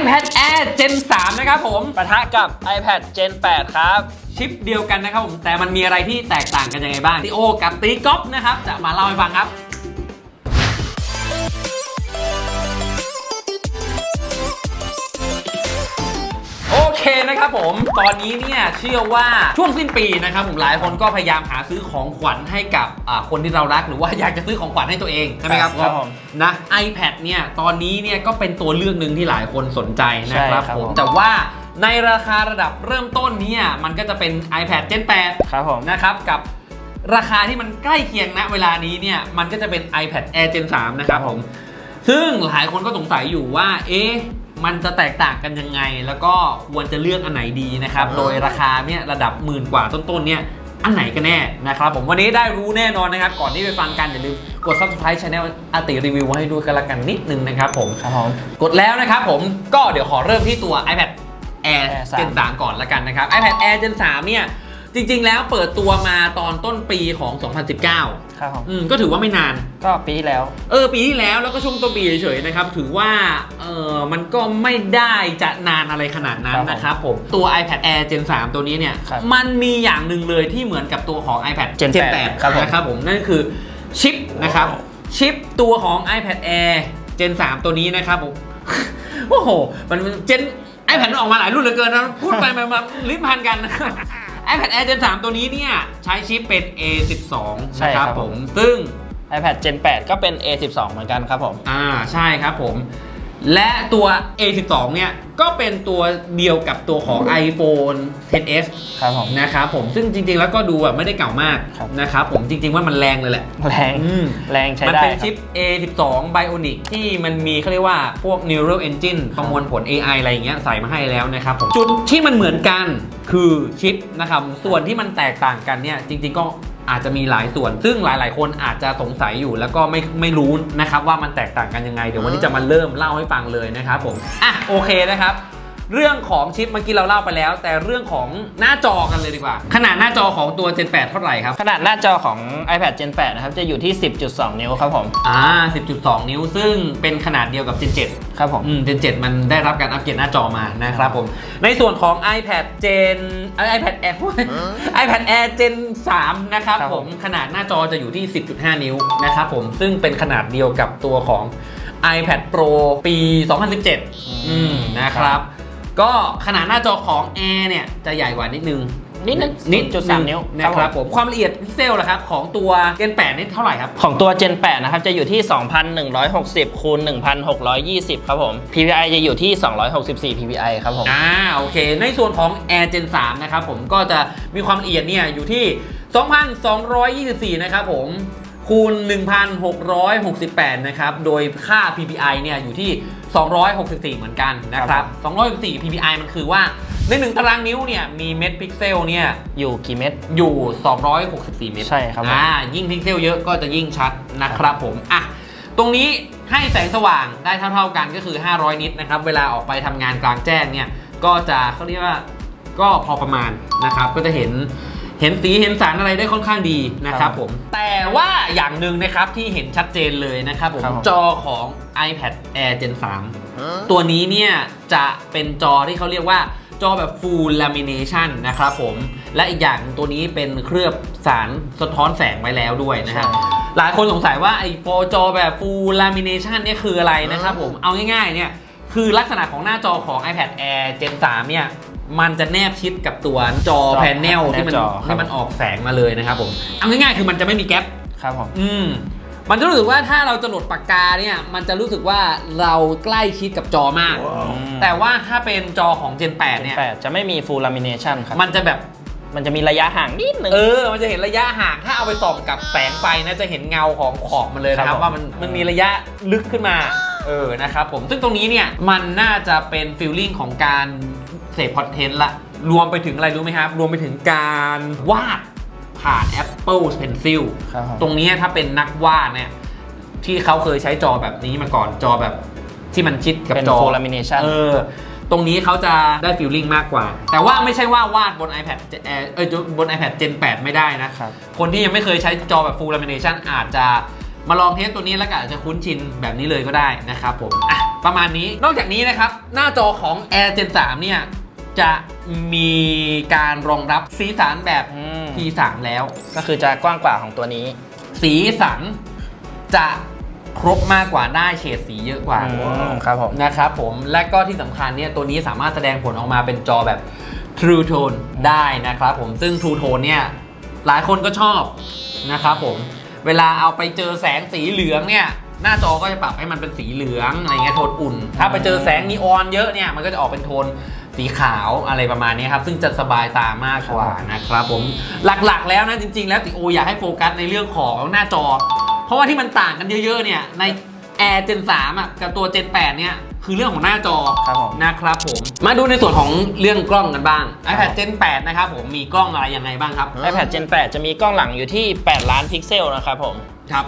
iPad Air Gen 3 นะครับผมปะทะกับ iPad Gen 8 ครับ ชิปเดียวกันนะครับผม แต่มันมีอะไรที่แตกต่างกันยังไงบ้างติโอกับตีก๊อฟนะครับ จะมาเล่าให้ฟังครับ เคนะครับผม ตอนนี้เนี่ยเชื่อว่าช่วงสิ้นปีนะครับผมหลายคนก็พยายามหาซื้อของขวัญให้กับอ่าคนที่เรารักหรือว่าอยากจะซื้อของขวัญให้ตัวเองใช่ไหมครับครับผมนะ iPad เนี่ยตอนนี้เนี่ยก็เป็นตัวเลือกหนึ่งที่หลายคนสนใจนะครับใช่ครับผมผมแต่ว่าในราคาระดับเริ่มต้นเนี่ยมันก็จะเป็น iPad Gen 8ครับผมนะครับกับราคาที่มันใกล้เคียงณเวลานี้เนี่ยมันก็จะเป็น iPad Air Gen 3 นะครับผม ซึ่งหลายคนก็สงสัยอยู่ว่า เอ๊ะ มันจะแตกต่างกันยังไง แล้วก็ควรจะเลือกอันไหนดีนะครับ โดยราคาเนี่ยระดับหมื่นกว่าต้นๆเนี่ยอันไหนกันแน่นะครับผมวันนี้ได้รู้แน่นอนนะครับ ก่อนที่ไปฟังกันอย่าลืมกด subscribe channel อาติรีวิวให้ด้วยกันละกันนิดนึงนะครับผมครับผมกดแล้วนะครับผมก็เดี๋ยวขอเริ่มที่ตัว iPad Air Air 3 Gen 3ก่อนละกันนะครับ iPad Air Gen 3เนี่ยจริงๆ แล้วเปิดตัวมาตอนต้นปีของ 2019 ครับผมอืมก็ถือว่าไม่นาน ก็ปีที่แล้ว เออปีที่แล้วแล้วก็ช่วงต้นปีเฉยๆนะครับถือว่าเออมันก็ไม่ได้จะนานอะไรขนาดนั้นครับผมนะครับผมตัว iPad Air Gen 3 ตัวนี้เนี่ยครับมันมีอย่างหนึ่งเลยที่เหมือนกับตัวของ iPad Gen 8ครับผม นะครับผมนั่นคือชิปนะครับชิปตัวของ iPad Air Gen 3 ตัวนี้นะครับผม โอ้โห มันเจน iPad มันออกมาหลายรุ่นเหลือเกินนะพูดไปมามาลิ้นพันกัน iPad Air Gen 3 ตัวนี้เนี่ย ใช้ชิปเป็น A12 ใช่นะคครัรับบผผมมซึ่ง iPad Gen 8 ก็เป็น A12 เหมือนกันครับผม อ่าใช่ครับผม และตัว A12 เนี่ยก็เป็นตัวเดียวกับตัวของ iPhone 10s ครับผมนะครับผมซึ่งจริงๆแล้วก็ดูแบบไม่ได้เก่ามากครับ นะครับผมจริงๆว่ามันแรงเลยแหละ แรงอืม แรงใช้มันได้เป็นครับชิป A12 Bionic ที่มันมีเขาเรียกว่าพวก Neural Engine ประมวลผล AI อะไรอย่างเงี้ยใส่มาให้แล้วนะครับผมจุดที่มันเหมือนกันคือชิปนะครับ ส่วนที่มันแตกต่างกันเนี่ยจริง ๆ ก็ อาจจะมีหลายส่วน ซึ่งหลาย ๆ คนอาจจะสงสัยอยู่แล้วก็ไม่ไม่รู้นะครับว่ามันแตกต่างกันยังไง เดี๋ยววันนี้จะมาเริ่มเล่าให้ฟังเลยนะครับผมอะโอเคนะครับเรื่องของชิปเมื่อกี้เราเล่าไปแล้ว แต่เรื่องของหน้าจอกันเลยดีกว่า ขนาดหน้าจอของตัว Gen 8 เท่าไหร่ครับ ขนาดหน้าจอของ iPad Gen 8 นะครับ จะอยู่ที่ 10.2 นิ้วครับผม อ่า 10.2 นิ้ว ซึ่งเป็นขนาดเดียวกับ Gen 7 ครับผมอืม Gen 7 มันได้รับการอัปเกรดหน้าจอมานะครับผม ในส่วนของ iPad Gen เอ้ย iPad Air iPad Air Gen 3นะครับครับผผม มขนาดหน้าจอจะอยู่ที่ 10.5 นิ้วนะครับผมซึ่งเป็นขนาดเดียวกับตัวของ iPad Pro ปี 2017 อืมนะครับ ก็ขนาดหน้าจอของ Air เนี่ย จะใหญ่กว่านิดนึง นิดนึงนิด0.3นิ้วนะครับผมความละเอียดพิกเซลล่ะครับ ของตัว Gen 8นี่เท่าไหร่ครับ ของตัว Gen 8นะครับ จะอยู่ที่ 2,160คูณ1,620 ครับผม PPI จะอยู่ที่ 264 PPI ครับผม อ่า โอเค ในส่วนของ Air Gen 3 นะครับผมก็จะมีความละเอียดเนี่ยอยู่ที่ 2,224 นะครับผมคูณ 1,668 นะครับ โดยค่า PPI เนี่ยอยู่ที่ 264 เหมือนกันนะครับ 264 PPI มันคือว่า ใน1ตารางนิ้วเนี่ยมีเม็ดพิกเซลเนี่ยอยู่กี่เม็ด อยู่ 264 เมตรใช่ครับผมอ่ายิ่งพิกเซลเยอะก็จะยิ่งชัดนะครับผมอะตรงนี้ให้แสงสว่างได้เท่าๆกันก็คือ 500 นิตนะครับ เวลาออกไปทำงานกลางแจ้งเนี่ยก็จะเขาเรียกว่าก็พอประมาณนะครับ ก็จะเห็นเห็นสีเห็นสารอะไรได้ค่อนข้างดีนะครับผม แต่ว่าอย่างหนึ่งนะครับที่เห็นชัดเจนเลยนะครับผม ครับผม จอของ iPad Air Gen 3 ตัวนี้เนี่ยจะเป็นจอที่เขาเรียกว่า จอแบบ Full Lamination นะครับผม และอีกอย่างหนึ่งตัวนี้เป็นเคลือบสารสะท้อนแสงไว้แล้วด้วยนะครับใช่หลายคนสงสัยว่าไอ้โฟจอแบบ Full Lamination เนี่ยคืออะไรนะครับผม เอาง่ายๆ เนี่ยคือลักษณะของหน้าจอของ iPad Air Gen 3 เนี่ยมันจะแนบชิดกับตัวจอจอแพนเนลที่มันแนบจอครับที่มันออกแสงมาเลยนะครับผม เอาง่ายๆ คือมันจะไม่มีแก๊ปครับผม อืม มันจะรู้สึกว่าถ้าเราจะโหลดปากกาเนี่ย มันจะรู้สึกว่าเราใกล้ชิดกับจอมาก แต่ว่าถ้าเป็นจอของ Gen 8 เนี่ย 8 จะไม่มี full lamination ครับ มันจะแบบมันจะมีระยะห่างนิดนึง เออ มันจะเห็นระยะห่าง ถ้าเอาไปส่องกับแสงไฟนะจะเห็นเงาของขอบมันเลยนะคครัรับบผมว่ามันมันมีระยะลึกขึ้นมา เออ นะครับผม ซึ่งตรงนี้เนี่ย มันน่าจะเป็นฟิลลิ่งของการเสพคอนเทนต์ละ รวมไปถึงอะไรรู้ไหมครับ รวมไปถึงการวาด ผ่าน Apple Pencil ครับผม ตรงนี้ถ้าเป็นนักวาดเนี่ย ที่เขาเคยใช้จอแบบนี้มาก่อนจอแบบที่มันชิดกับเป็นจอ full lamination เออ ตรงนี้เขาจะได้ฟีลลิ่งมากกว่า แต่ว่าไม่ใช่ว่าวาดบน iPad เอ่อเออบน iPad Gen 8 ไม่ได้นะ ครับ คนที่ยังไม่เคยใช้จอแบบ Full Lamination อาจจะมาลองเทสตัวนี้แล้วก็อาจจะคุ้นชินแบบนี้เลยก็ได้นะครับผม อะ ประมาณนี้ นอกจากนี้นะครับ หน้าจอของ Air Gen 3 เนี่ย จะมีการรองรับสีสันแบบ อืม T3 แล้ว ก็คือจะกว้างกว่าของตัวนี้ สีสันจะครบมากกว่าได้เฉดสีเยอะกว่าอืมครับผมนะครับผมและก็ที่สำคัญเนี่ยตัวนี้สามารถแสดงผลออกมาเป็นจอแบบ True Tone ได้นะครับผมซึ่ง True Tone เนี่ยหลายคนก็ชอบนะครับผมเวลาเอาไปเจอแสงสีเหลืองเนี่ยหน้าจอก็จะปรับให้มันเป็นสีเหลืองอะไรเงี้ยโทนอุ่น ถ้าไปเจอแสงนีออนเยอะเนี่ยมันก็จะออกเป็นโทน สีขาวอะไรประมาณนี้ครับ ซึ่งจะสบายตามากกว่านะครับผมหลักๆ แล้วนะจริง ๆ แล้วติโออยากให้โฟกัสในเรื่องของหน้าจอ เพราะว่าที่มันต่างกันเยอะๆเนี่ยใน Air Gen 3อะกับตัว Gen 8เนี่ยคือเรื่องของหน้าจอครับผมนะครับผม มาดูในส่วนของเรื่องกล้องกันบ้าง iPad Gen 8 นะครับผมมีกล้องอะไรยังไงบ้างครับ iPad Gen 8 จะมีกล้องหลังอยู่ที่ 8 ล้านพิกเซลนะครับผมครับ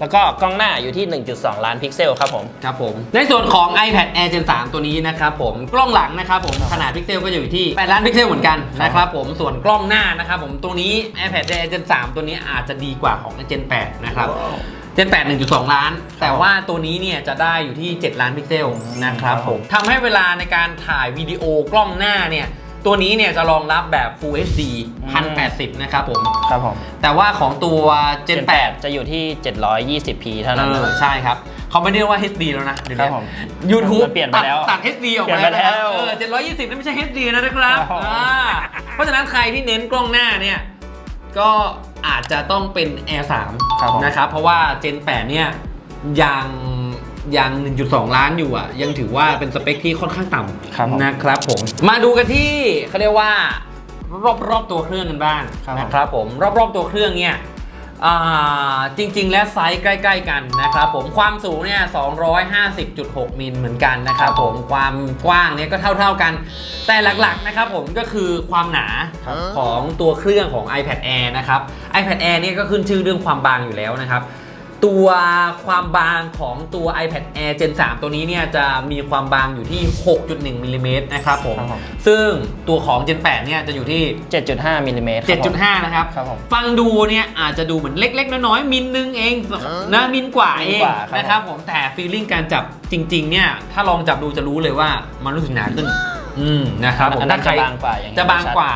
แล้วก็กล้องหน้าอยู่ที่ 1.2 ล้านพิกเซลครับผม ครับผม ในส่วนของ iPad Air Gen 3 ตัวนี้นะครับผม กล้องหลังนะครับผมขนาดพิกเซลก็จะอยู่ที่ 8 ล้านพิกเซลเหมือนกันนะครับผม ส่วนกล้องหน้านะครับผม ตัวนี้ iPad Air Gen 3 ตัวนี้อาจจะดีกว่าของ Gen 8 นะครับ Gen 8 1.2 ล้าน แต่ว่าตัวนี้เนี่ยจะได้อยู่ที่ 7 ล้านพิกเซลนะครับผมทำให้เวลาในการถ่ายวิดีโอกล้องหน้าเนี่ย ตัวนี้เนี่ยจะรองรับแบบ Full HD 1080 นะครับผม ครับผม แต่ว่าของตัว Gen Gen 8 8จะอยู่ที่ 720p เท่านั้นเออใช่ครับ เขาไม่ได้เรียกว่า HD แล้วนะเดี๋ยวครันี้บผม YouTube มันเปลี่ยนไปแล้วตัดตัด HD ออกมาเปลี่ยนไปแล้วนะแล้วเออ720นั่นไม่ใช่ HD นะนะครับครับผมอ่าเพราะฉะนั้นใครที่เน้นกล้องหน้าเนี่ย ก็อาจจะต้องเป็น Air ครับผม3นะครับ เพราะว่า Gen 8 เนี่ยยัง ยัง 1.2 ล้านอยู่อะ ยังถือว่าเป็นสเปคที่ค่อนข้างต่ครับผมำนะครับผม มาดูกันที่เขาเรียกว่า รอบๆตัวเครื่องกันบ้างครับผมนะครับผมรอบๆตัวเครื่องเนี่ยอ่าจริง ๆ และไซส์ใกล้ ๆ กันนะครับผมความสูงเนี่ย250.6มิลเหมือนกันนะครับผมความกว้างเนี่ยก็เท่า ๆกัน แต่หลักๆนะครับผมก็คือความหนาครับของตัวเครื่องของ iPad Air นะครับ iPad Air เนี่ยก็ขึ้นชื่อเรื่องความบางอยู่แล้วนะครับ ตัวความบางของตัว iPad Air Gen 3 ตัวนี้เนี่ยจะมีความบางอยู่ที่ 6.1มิลลิเมตรนะครับผม ครับผม ซึ่งตัวของ Gen 8 เนี่ยจะอยู่ที่ 7.5มิลลิเมตรครับผม 7.5 นะครับ ครับผมฟังดูเนี่ยอาจจะดูเหมือนเล็ก ๆ น้อยๆมิลนึงเองนะมิลกว่าเองมิลกว่าครับ นะครับผมแต่ฟีลลิ่งการจับจริง ๆ เนี่ย ถ้าลองจับดูจะรู้เลยว่ามันรู้สึกหนาขึ้น อืมนะครับผมอันนั้นถ้ใครจะบางกว่าอย่างจะบางกว่า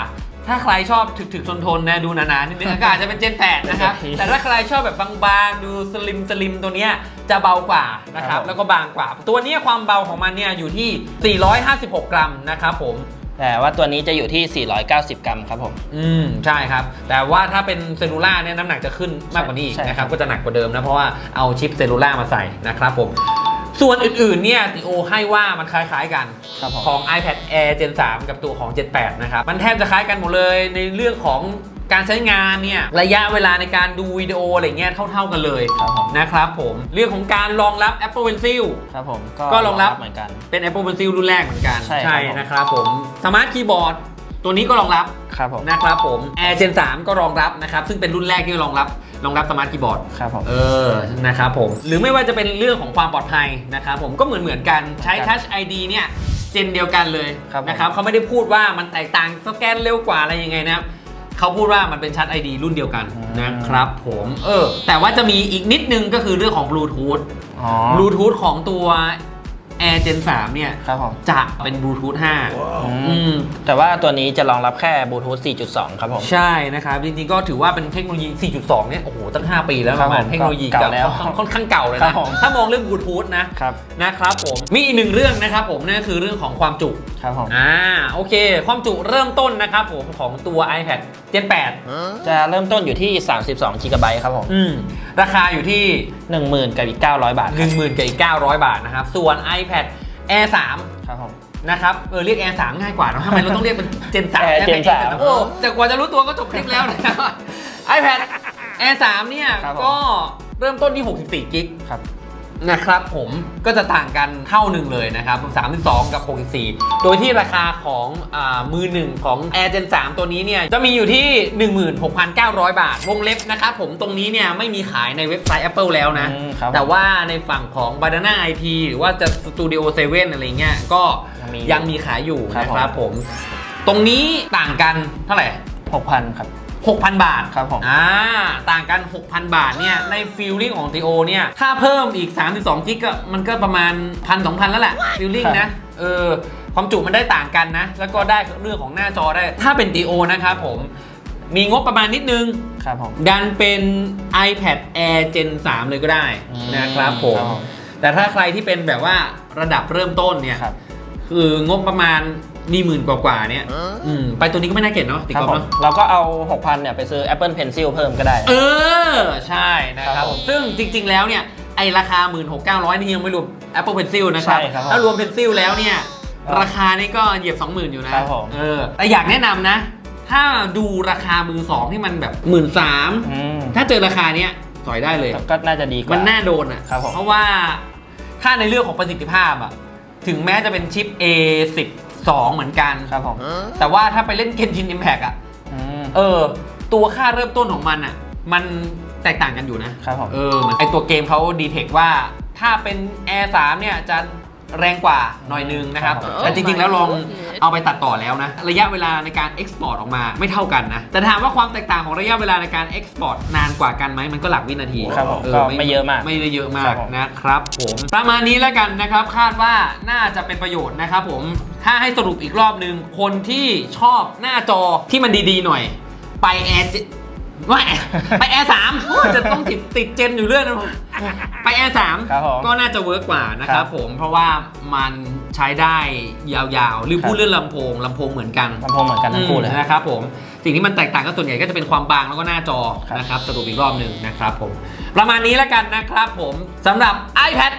ถ้าใครชอบถึกๆทนๆนะดูหนาๆนิดนึงก็อาจจะเป็นเจน8นะครับ แต่ถ้าใครชอบแบบบางๆ ดูสลิมสลิมตัวเนี้ยจะเบากว่านะครับ แล้วก็บางกว่า ตัวเนี้ยความเบาของมันเนี่ยอยู่ที่ 456 กรัมนะครับผมแต่ว่าตัวนี้จะอยู่ที่ 490 กรัมครับผม อืม ใช่ครับ แต่ว่าถ้าเป็นเซลลูล่าเนี่ยน้ำหนักจะขึ้นมากกว่านี้อีกใช่นะครับ ก็จะหนักกว่าเดิมนะ เพราะว่าเอาชิปเซลลูล่ามาใส่นะครับผม ส่วนอื่นๆเนี่ยติโอให้ว่ามันคล้ายๆกัน ครับผม ของ iPad Air Gen 3 กับตัวของ Gen 8 นะครับ มันแทบจะคล้ายกันหมดเลยในเรื่องของการใช้งานเนี่ยระยะเวลาในการดูวิดีโออะไรเงี้ยเท่าๆกันเลยครับผม นะครับผมเรื่องของการรองรับ Apple Pencil ครับผมก็รองรับ เหมือนกัน เป็น Apple Pencil รุ่นแรกเหมือนกันใช่ครับผม นะครับผมสมาร์ทคีย์บอร์ด ตัวนี้ก็รองรับครับผมนะครับผม Air Gen 3 ก็รองรับนะครับ ซึ่งเป็นรุ่นแรกที่รองรับรองรับสมาร์ทคีย์บอร์ดครับผมเออนะครับผม หรือไม่ว่าจะเป็นเรื่องของความปลอดภัยนะครับผมก็เหมือนเหมือนกันใช้ครับ Touch ID เนี่ยเจนเดียวกันเลยครับผมนะครับเขาไม่ได้พูดว่ามันแตกต่างสแกนเร็วกว่าอะไรยังไงนะครับเขาพูดว่ามันเป็นชัด ID รุ่นเดียวกันนะครับผมเออแต่ว่าจะมีอีกนิดนึงก็คือเรื่องของบลูทูธอ๋อบลูทูธของตัว Air Gen 3 เนี่ย ครับผม จะเป็นบลูทูธ5อือืมมแต่ว่าตัวนี้จะรองรับแค่บลูทูธ 4.2 ครับผม ใช่นะครับ จริงๆ ก็ถือว่าเป็นเทคโนโลยี 4.2 เนี่ย โอ้โห ตั้ง 5 ปีแล้วครัปบระมาณผมเทคโนโลยีเก่าเก่าแล้วค่อนค่อนข้างเก่าเลยครันะบผมถ้ามองเรื่องบลูทูธนะครับนะครับผม มีอีกหนึ่งเรื่องนะครับผมนั่นก็คือเรื่องของความจุ ครับผม อ่า โอเค ความจุเริ่มต้นนะครับผมของตัว iPad Gen 8 จะเริ่มต้นอยู่ที่ 32 g b ครับผม อืม ราคาอยู่ที่ 10,000กับอีก900 บาทครับ10,000กับอีก900 บาทนะครับ ส่วน iPad Air 3 ครับผมนะครับเออเรียก Air 3ง่ายกว่าเนอะทำไมเราต้องเรียกเป็น Gen 3 Air Gen ไ3โอ้แต่กว่าจะรู้ตัวก็จบคลิปแล้วนะครับ iPad Air 3เนี่ยครับผมก็เริ่มต้นที่ 64 กิกครับ นะครับผมก็จะต่างกันเท่าหนึ่งเลยนะครับ 32 กับ 64 โดยที่ราคาของอามือหนึ่งของ Air Gen 3 ตัวนี้เนี่ย จะมีอยู่ที่ 16,900 บาท วงเล็บนะครับผมตรงนี้เนี่ย ไม่มีขายในเว็บไซต์ Apple แล้วนะอืมครับแต่ว่าในฝั่งของ Banana IP หรือว่าจะ Studio 7 อะไรเงี้ยก็ยังมียังมีขายอยู่ครับนะครับผม ตรงนี้ต่างกันเท่าไหร่ 6,000 ครับ 6,000 บาทครับผมอ่าต่างกัน 6,000 บาทเนี่ยในฟิลลิ่งของทีโอเนี่ยถ้าเพิ่มอีก 32กิกก็มันก็ประมาณ1,000 2,000แล้วแหละฟิลลิ่งนะเออความจุมันได้ต่างกันนะ แล้วก็ได้เรื่องของหน้าจอได้ ถ้าเป็นทีโอนะครับผมมีงบประมาณนิดนึงครับผมดันเป็น iPad Air Gen 3 เลยก็ได้อืมนะครับผมครับผมแต่ถ้าใครที่เป็นแบบว่าระดับเริ่มต้นเนี่ยครับคืองบประมาณ มีหมื่นกว่าๆเนี่ยอืมไปตัวนี้ก็ไม่น่าเกลียดเนาะติดครักบอล์ฟผมเนาะ เราก็เอา 6,000เนี่ยไปซื้อ Apple Pencil เพิ่มก็ได้ เออ ใช่นะคครัรับบผมซึ่งจริง ๆ แล้วเนี่ย ไอราคา 16,900 นี่ยังไม่รวม Apple Pencil นะครับ ใช่ครับผมถ้ารวม Pencil แล้วเนี่ย ครับราคานี่ก็เหยียบ 20,000 อยู่นะครับผม เออแต่อยากแนะนำนะ ถ้าดูราคามือสองที่มันแบบ 1 3ื่นอืมถ้าเจอราคาเนี้ยถอยได้เลย ก็น่าจะดีกว่า มันน่าโดนอะ ครับผมเพราะว่า ถ้าในเรื่องของประสิทธิภาพอะ ถึงแม้จะเป็นชิป A12 เหมือนกัน ครับผมแต่ว่าถ้าไปเล่น Genshin Impact อะอืมเออ ตัวค่าเริ่มต้นของมันอะมันแตกต่างกันอยู่นะ ครับผมเออเหมือนไอตัวเกมเขาดีเทคว่า ถ้าเป็น Air 3เนี่ยจะแรงกว่าหน่อยนึงนะครับครับผมแต่จริงๆแล้วลอง เอาไปตัดต่อแล้วนะ ระยะเวลาในการ Export ออกมาไม่เท่ากันนะ แต่ถามว่าความแตกต่างของระยะเวลาในการ Export นานกว่ากันไหมมันก็หลักวินาทีครับผมเออก็ไม่เยอะมาก ไม่ได้เยอะมาครักบผมนะครับผมประมาณนี้แล้วกันนะครับคาดว่าน่าจะเป็นประโยชน์นะครับผมถ้าให้สรุปอีกรอบนึงคนที่ชอบหน้าจอที่มันดีๆหน่อย ไปแอร์ ว่าไปแอร์สามจะต้องติดติดเจนอยู่เรื่อยนะไปแอร์สามครับผมก็น่าจะเวิร์กกว่านะคครัรับบผมเพราะว่ามันใช้ได้ยาวๆหรือพูดครับเรื่องลำโพงลำโพงเหมือนกันลำโพงเหมือนกันทั้งคู่เลยอืมนะครับผมสิ่งที่มันแตกต่างก็ส่วนใหญ่ก็จะเป็นความบางแล้วก็หน้าจอครับนะครับสรุปอีกรอบหนึ่งนะครับผมประมาณนี้แล้วกันนะครับผมสำหรับ iPad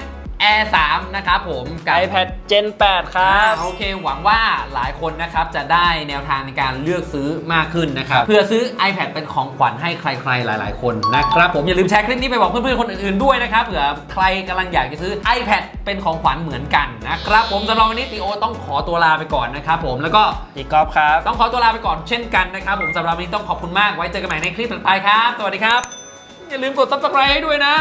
Air 3 นะครับผมกับ iPad Gen 8 ครัอ่าบโอเค หวังว่าหลายคนนะครับจะได้แนวทางในการเลือกซื้อมากขึ้นนะครับครับ เพื่อซื้อ iPad เป็นของขวัญให้ใครๆ หลาย ๆ คนนะครับ ผมอย่าลืมแชร์คลิปนี้ไปบอกเพื่อนๆ คนอื่นๆ ด้วยนะครับเผื่อใครกำลังอยากจะซื้อ iPad เป็นของขวัญเหมือนกันนะครับ ผมสำหรับวันนี้ติโอต้องขอตัวลาไปก่อนนะครับผมแล้วก็อีกกอล์ฟครับ ต้องขอตัวลาไปก่อนเช่นกันนะครับผมสำหรับวันนี้ต้องขอบคุณมากไว้เจอกันใหม่ในคลิปต่อไปครับ สวัสดีครับ อย่าลืมกด subscribe ให้ด้วยนะ